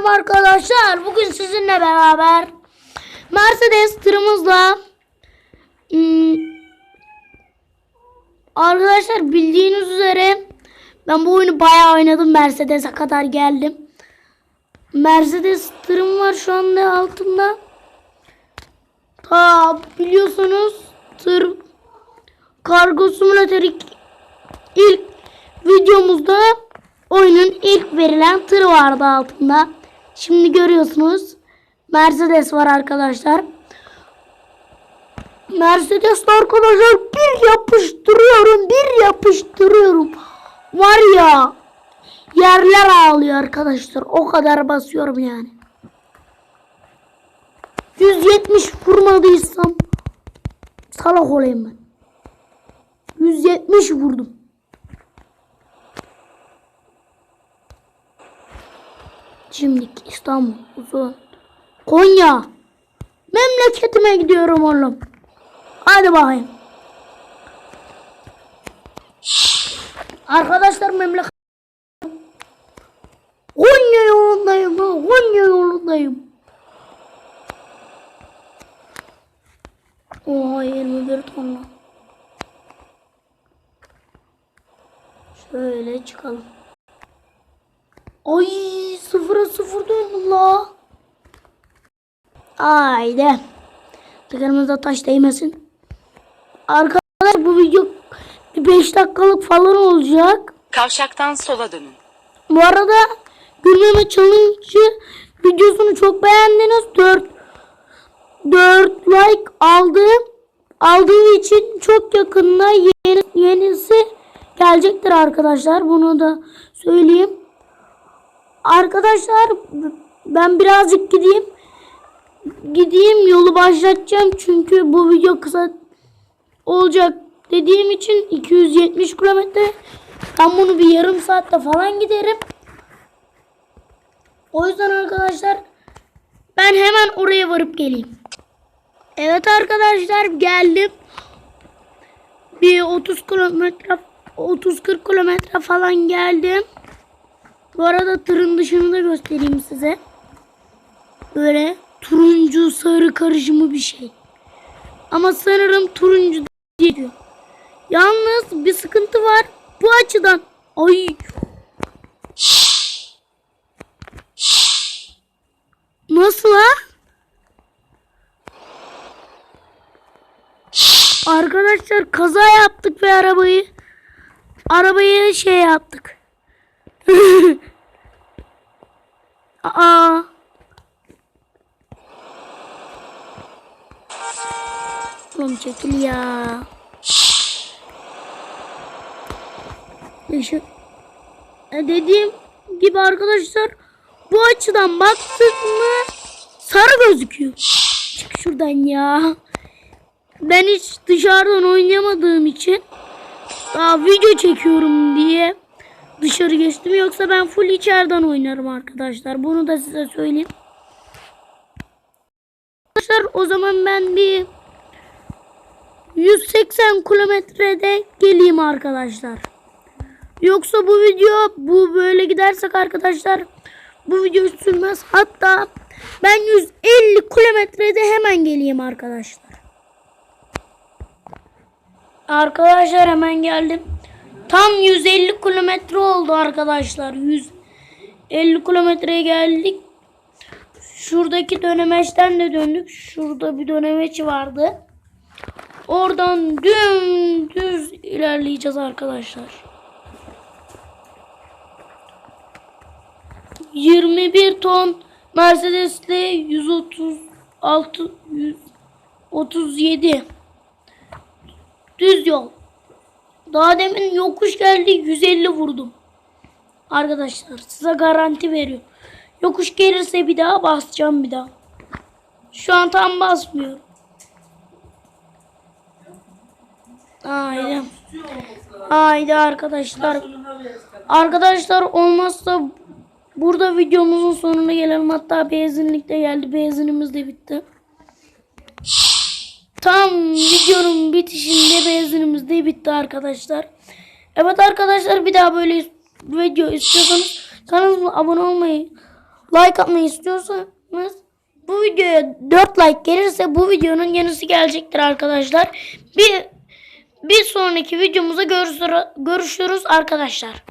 Merhaba arkadaşlar. Bugün sizinle beraber Mercedes tırımızla hmm, arkadaşlar bildiğiniz üzere ben bu oyunu bayağı oynadım. Mercedes'e kadar geldim. Mercedes tırım var şu anda altında. Ta biliyorsunuz tır kargo simülatörü ilk videomuzda oyunun ilk verilen tır vardı altında. Şimdi görüyorsunuz. Mercedes var arkadaşlar. Mercedes arkadaşlar bir yapıştırıyorum bir yapıştırıyorum. Var ya yerler ağlıyor arkadaşlar. O kadar basıyorum yani. 170 vurmadıysam salak olayım ben. 170 vurdum. Şimdi İstanbul, uzun. Konya. Memleketime gidiyorum oğlum. Hadi bakayım. Arkadaşlar memleket. Konya yolundayım. Konya yolundayım. Oha 21 tonla. Şöyle çıkalım. Ay sıfıra sıfır döndüm la. Haydi. Tekerimize taş değmesin. Arkadaşlar bu video 5 dakikalık falan olacak. Kavşaktan sola dönün. Bu arada gülmeme challenge videosunu çok beğendiniz. 4 4 like aldı. Aldığı için çok yakında yeni, yenisi gelecektir arkadaşlar. Bunu da söyleyeyim. Arkadaşlar ben birazcık gideyim. Gideyim yolu başlatacağım çünkü bu video kısa olacak dediğim için 270 kilometre. Ben bunu bir yarım saatte falan giderim. O yüzden arkadaşlar ben hemen oraya varıp geleyim. Evet arkadaşlar geldim. Bir 30 kilometre 30-40 kilometre falan geldim. Bu arada tırın dışını da göstereyim size. Böyle turuncu sarı karışımı bir şey. Ama sanırım turuncu diyor. Yalnız bir sıkıntı var. Bu açıdan. Ay. Nasıl ha? Arkadaşlar kaza yaptık ve arabayı arabayı şey yaptık. Aa. Oğlum çekil ya. Işık. E dediğim gibi arkadaşlar bu açıdan baktık mı sarı gözüküyor. Çık şuradan ya. Ben hiç dışarıdan oynayamadığım için daha video çekiyorum diye dışarı geçtim. Yoksa ben full içeriden oynarım arkadaşlar. Bunu da size söyleyeyim. Arkadaşlar o zaman ben bir 180 kilometrede geleyim arkadaşlar. Yoksa bu video bu böyle gidersek arkadaşlar bu video sürmez. Hatta ben 150 kilometrede hemen geleyim arkadaşlar. Arkadaşlar hemen geldim. Tam 150 kilometre oldu arkadaşlar. 150 kilometreye geldik. Şuradaki dönemeçten de döndük. Şurada bir dönemeç vardı. Oradan dümdüz ilerleyeceğiz arkadaşlar. 21 ton Mercedes'le 136 137 düz yol. Daha demin yokuş geldi 150 vurdum. Arkadaşlar size garanti veriyorum. Yokuş gelirse bir daha basacağım bir daha. Şu an tam basmıyorum. Haydi. Haydi arkadaşlar. Arkadaşlar olmazsa burada videomuzun sonuna gelelim. Hatta benzinlik de geldi. Benzinimiz de bitti. Tam videonun bitişinde benzinimiz de bitti arkadaşlar. Evet arkadaşlar bir daha böyle video istiyorsanız kanalıma abone olmayı like atmayı istiyorsanız bu videoya 4 like gelirse bu videonun yenisi gelecektir arkadaşlar. Bir bir sonraki videomuzda görüşürüz, görüşürüz arkadaşlar.